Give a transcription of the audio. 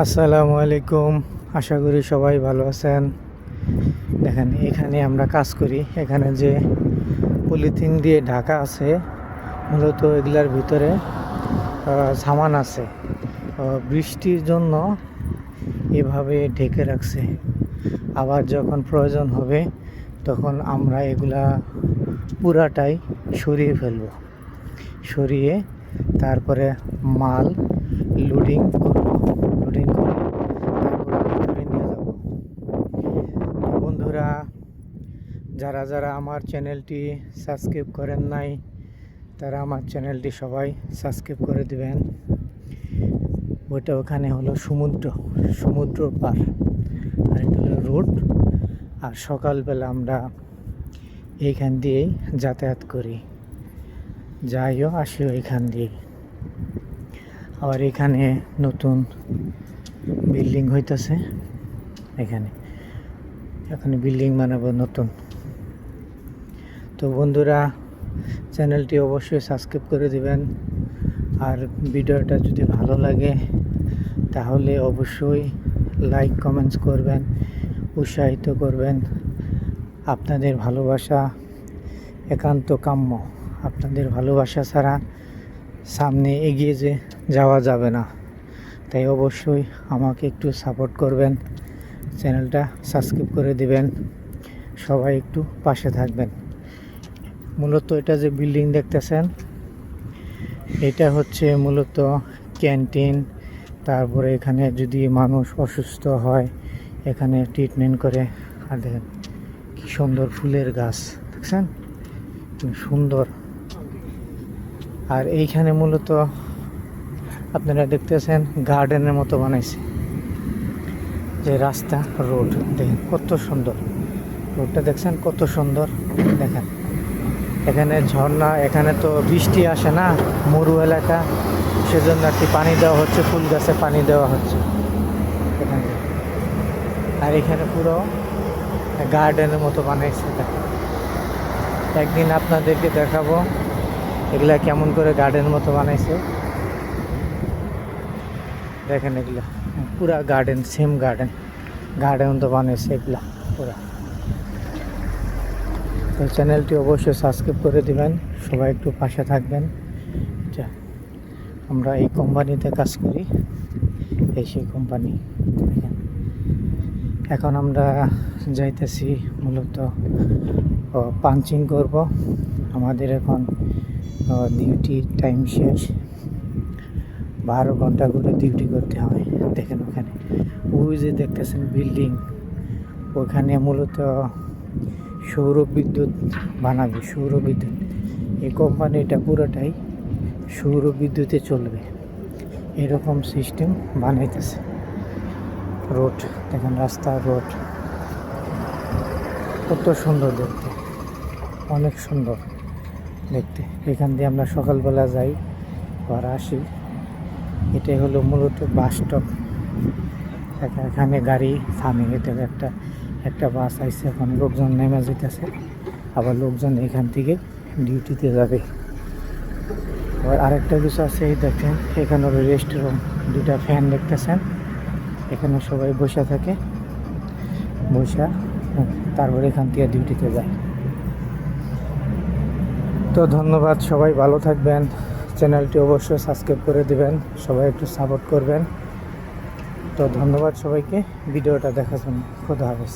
আসসালামু আলাইকুম। আশা করি সবাই ভালো আছেন। দেখেন, এখানে আমরা কাজ করি। এখানে যে পলিথিন দিয়ে ঢাকা আছে, মূলত এগুলার ভিতরে সামান আছে। বৃষ্টির জন্য এভাবে ঢেকে রাখছে। আবার যখন প্রয়োজন হবে, তখন আমরা এগুলা পুরাটাই সরিয়ে ফেলব। সরিয়ে তারপরে মাল লোডিং করব। লোডিং করে তারপরে ভিতরে নিয়ে যাব। বন্ধুরা, যারা যারা আমার চ্যানেলটি সাবস্ক্রাইব করেন নাই, তারা আমার চ্যানেলটি সবাই সাবস্ক্রাইব করে দিবেন। ওইটা ওখানে হলো সমুদ্র সমুদ্র পার। আর এটা হলো রোড। আর সকালবেলা আমরা এইখান দিয়েই যাতায়াত করি। যাইও, আসিও এখান দিয়েই। আবার এখানে নতুন বিল্ডিং হইতাছে, এখানে। এখানে বিল্ডিং বানাবো নতুন। তো বন্ধুরা, চ্যানেলটি অবশ্যই সাবস্ক্রাইব করে দিবেন। আর ভিডিওটা যদি ভালো লাগে, তাহলে অবশ্যই লাইক, কমেন্টস করবেন, উৎসাহিত করবেন। আপনাদের ভালোবাসা একান্ত কাম্য। আপনাদের ভালোবাসা ছাড়া সামনে এগিয়ে যে যাওয়া যাবে না, তাই অবশ্যই আমাকে একটু সাপোর্ট করবেন, চ্যানেলটা সাবস্ক্রাইব করে দিবেন, সবাই একটু পাশে থাকবেন। মূলত এটা যে বিল্ডিং দেখতেছেন, এটা হচ্ছে মূলত ক্যান্টিন তারপরে এখানে যদি মানুষ অসুস্থ হয়, এখানে ট্রিটমেন্ট করে। আর দেখেন, কি সুন্দর ফুলের গাছ, দেখছেন? সুন্দর। আর এইখানে মূলত আপনারা দেখতেছেন গার্ডেনের মতো বানাইছে যে রাস্তা রোড। দেখেন কত সুন্দর। রোডটা দেখছেন কত সুন্দর। দেখেন, এখানে ঝর্ণা, এখানে তো বৃষ্টি আসে না, মরু এলাকা। সেজন্য আর কি পানি দেওয়া হচ্ছে, ফুল গাছে পানি দেওয়া হচ্ছে। এখানে। আর এখানে পুরো গার্ডেনের মতো বানাইছে। দেখেন, একদিন আপনাদেরকে দেখাবো। এগুলা কেমন করে গার্ডেন মতো বানাইছে? দেখেন এগুলা, পুরা গার্ডেন সেম গার্ডেন গার্ডেন মতো বানাইছে এগুলা, পুরা। তো চ্যানেলটি অবশ্যই সাবস্ক্রাইব করে দিবেন, সবাই একটু পাশে থাকবেন। যা আমরা এই কোম্পানিতে কাজ করি, এই সেই কোম্পানি এখন আমরা যাইতেছি মূলত পাঞ্চিং করব। আমাদের এখন ডিউটি টাইম শেষ। বারো ঘণ্টা করে ডিউটি করতে হয়, দেখেন ওখানে। ওই যে দেখতেছেন বিল্ডিং ওখানে মূলত সৌর বিদ্যুৎ বানাবে, সৌর বিদ্যুৎ। এই কোম্পানিটা পুরোটাই সৌর বিদ্যুতে চলবে। এরকম সিস্টেম বানাইতেছে। রোড দেখেন রাস্তা রোড কত সুন্দর দেখতে। অনেক সুন্দর। দেখতে। এখান দিয়ে আমরা সকালবেলা যাই আবার আসি। এটাই হলো মূলত বাস স্টপ। এখানে গাড়ি থামে, এটা একটা একটা বাস আইসে এখন লোকজন নেমে যেতেছে আবার লোকজন এখান থেকে ডিউটিতে যাবে। আবার আরেকটা কিছু আছে, এই দেখেন, এখানে হলো রেস্ট রুম দুটা ফ্যান দেখতেছেন। এখানে সবাই বসে থাকে। বসা, তারপরে এখান থেকে ডিউটিতে যায়। তো ধন্যবাদ, সবাই ভালো থাকবেন। চ্যানেলটি অবশ্যই সাবস্ক্রাইব করে দিবেন, সবাই একটু সাপোর্ট করবেন। তো ধন্যবাদ সবাইকে, ভিডিওটা দেখার জন্য। খোদা হাফেজ।